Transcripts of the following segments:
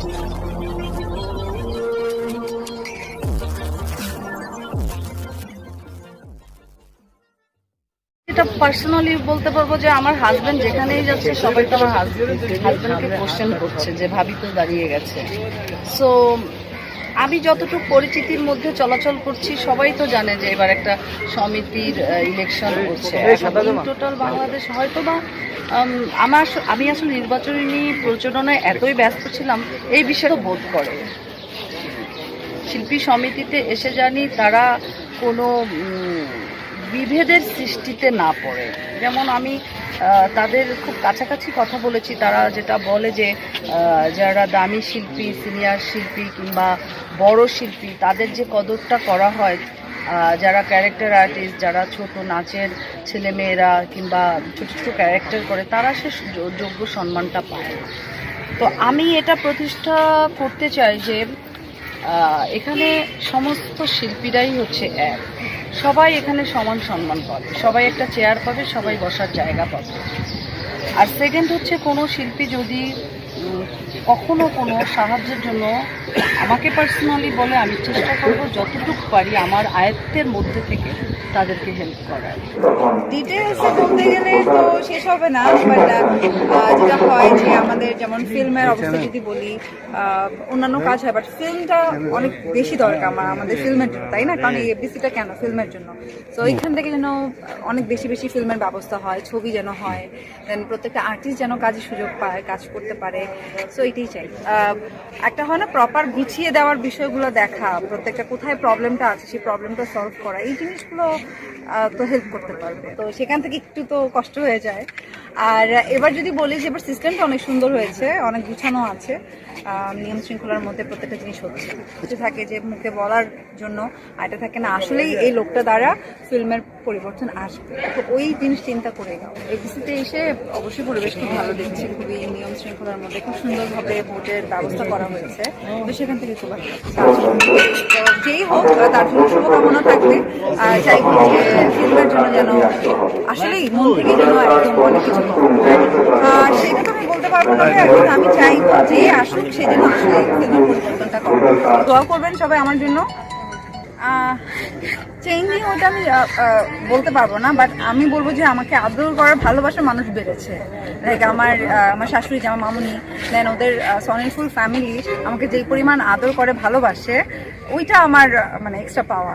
এটা পার্সোনালি বলতে পারব যে আমার হাজবেন্ড যেখানেই যাচ্ছে, সবাই তো আমার হাজবেন্ডকে কোশ্চেন করছে যে ভাবি তো দাঁড়িয়ে গেছে। সো আমি যতটুকু পরিচিতির মধ্যে চলাচল করছি সবাই তো জানে যে এবার একটা সমিতির ইলেকশন হচ্ছে। টোটাল বাংলাদেশ হয়তো বা আমার আমি আসলে নির্বাচনী প্রচারণায় এতই ব্যস্ত ছিলাম এই বিষয়ে বোধ করে। শিল্পী সমিতিতে এসে জানি তারা কোনো বিভেদের সৃষ্টিতে না পড়ে। যেমন আমি তাদের খুব কাছাকাছি কথা বলেছি, তারা যেটা বলে যে যারা দামি শিল্পী, সিনিয়র শিল্পী কিংবা বড় শিল্পী, তাদের যে কদরটা করা হয় যারা ক্যারেক্টার আর্টিস্ট যারা ছোট নাচের ছেলেমেয়েরা কিংবা ছোট ছোট ক্যারেক্টার করে, তারা সে যোগ্য সম্মানটা পায় তো আমি এটা প্রতিষ্ঠা করতে চাই যে এখানে সমস্ত শিল্পীরাই হচ্ছে এক। সবাই এখানে সমান সম্মান পাবে। সবাই একটা চেয়ার পাবে, সবাই বসার জায়গা পাবে। আর সেকেন্ড হচ্ছে কোনো শিল্পী যদি কখনো কোনো সাহায্যের জন্য আমাকে পার্সোনালি বলে, আমি চেষ্টা করব যতটুকু পারি আমার আয়ত্তের মধ্যে থেকে তাদেরকে হেল্প করার। ডিটেলসে বলতে গেলে তো শেষ হবে না বাট যেটা হয় যে আমাদের যেমন ফিল্মের অবস্থা যদি বলি অন্যান্য কাজ হয় বাট ফিল্মটা অনেক বেশি দরকার আমার, আমাদের ফিল্মের জন্য, তাই না? কারণ এই এফডিসিটা কেন ফিল্মের জন্য? তো এখান থেকে যেন অনেক বেশি বেশি ফিল্মের ব্যবস্থা হয়, ছবি যেন হয় দেন প্রত্যেকটা আর্টিস্ট যেন কাজের সুযোগ পায়, কাজ করতে পারে। সো এটাই চাই। একটা হয় না প্রপার গুছিয়ে দেওয়ার বিষয়গুলো দেখা, প্রত্যেকটা কোথায় প্রবলেমটা আছে সেই প্রবলেমটা সলভ করা, এই জিনিসগুলো তো হেল্প করতে পারবে। তো সেখান থেকে একটু তো কষ্ট হয়ে যায়। আর এবার যদি বলি যে এবার সিস্টেমটা অনেক সুন্দর হয়েছে, অনেক গুছানো আছে নিয়ম শৃঙ্খলার মধ্যে প্রত্যেকটা জিনিস হচ্ছে। কিছু থাকে যে মুখে বলার জন্য, আর এটা থাকে না আসলেই এই লোকটা দ্বারা ফিল্মের পরিবর্তন আসবে। তো ওই জিনিস চিন্তা করে গাও এবিসিতে এসে অবশ্যই পরিবেশ খুব ভালো দেখছি খুবই নিয়ম শৃঙ্খলার মধ্যে খুব সুন্দরভাবে ভোটের ব্যবস্থা করা হয়েছে। তো সেখান থেকে খুব যেই হোক তার জন্য শুভকামনা থাকবে। আর চাইব যে ফিল্মের জন্য যেন আসলেই মন থেকে যেন একদম অনেক কিছু। আর সেটা তো আমি বলতে পারব না ভাইয়া, আমি চাইব যে আসুক সে যেন আসলে ফিল্মের পরিবর্তনটা করে। দোয়া করবেন সবাই আমার জন্য। চেঞ্জিং ওটা আমি বলতে পারব না বাট আমি বলব যে আমাকে আদর করার ভালোবাসার মানুষ বেড়েছে। লাইক আমার আমার শাশুড়ি জামা মামুনি দেন ওদের সনিরফুল ফ্যামিলি আমাকে যেই পরিমাণ আদর করে ভালোবাসে, ওইটা আমার মানে এক্সট্রা পাওয়া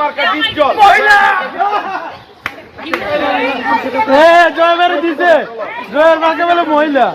মার্কা ডিপজল জয় মেরে দিছে। জয়ের মাকে বলে মহিলা।